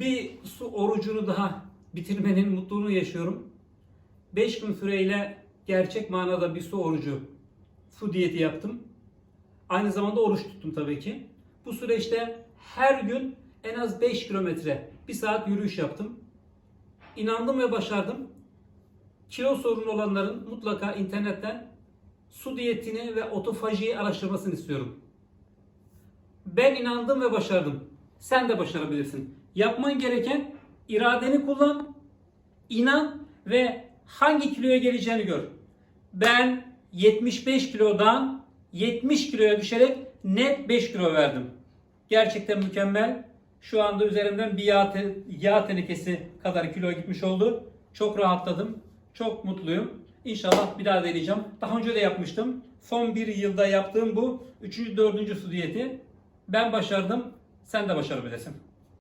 Bir su orucunu daha bitirmenin mutluluğunu yaşıyorum. 5 gün süreyle gerçek manada bir su orucu, su diyeti yaptım. Aynı zamanda oruç tuttum tabii ki. Bu süreçte her gün en az 5 kilometre, 1 saat yürüyüş yaptım. İnandım ve başardım. Kilo sorunu olanların mutlaka internetten su diyetini ve otofajiyi araştırmasını istiyorum. Ben inandım ve başardım. Sen de başarabilirsin. Yapman gereken iradeni kullan, inan ve hangi kiloya geleceğini gör. Ben 75 kilodan 70 kiloya düşerek net 5 kilo verdim. Gerçekten mükemmel. Şu anda üzerimden bir yağ, te- yağ tenekesi kadar kilo gitmiş oldu. Çok rahatladım. Çok mutluyum. İnşallah bir daha deneyeceğim. Daha önce de yapmıştım. Son bir yılda yaptığım bu. Üçüncü, dördüncü su diyeti. Ben başardım. Sen de başarabilirsin.